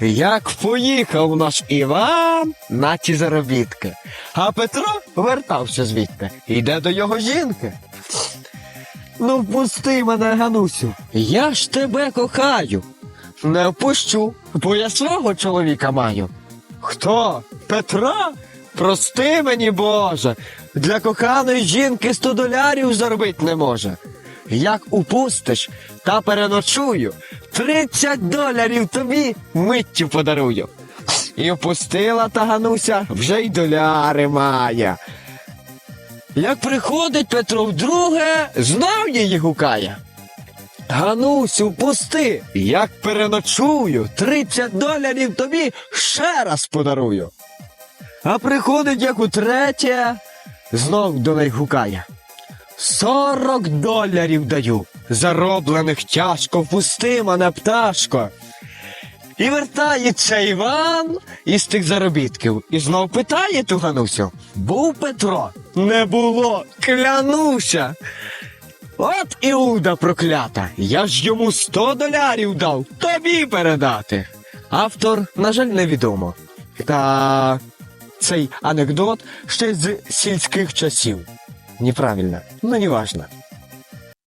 Як поїхав наш Іван на ті заробітки, а Петро вертався звідти, йде до його жінки. Ну, впусти мене, Ганусю, я ж тебе кохаю. Не впущу, бо я свого чоловіка маю. Хто? Петра? Прости мені, Боже, для коханої жінки сто долярів заробити не може. Як упустиш та переночую, тридцять долярів тобі миттю подарую. І впустила та Гануся вже й доляри має. Як приходить Петро вдруге, знов її гукає. Ганусю, пусти, як переночую, 30 доларів тобі ще раз подарую. А приходить як утретє, знов до неї гукає. Сорок доларів даю, зароблених тяжко, пусти мене, пташко. І вертається Іван із тих заробітків і знов питає ту Ганусю. Був Петро? Не було, клянуся. От Іуда проклята, я ж йому сто долярів дав тобі передати. Автор, на жаль, невідомо. Та цей анекдот ще з сільських часів. Неправильно, но неважно.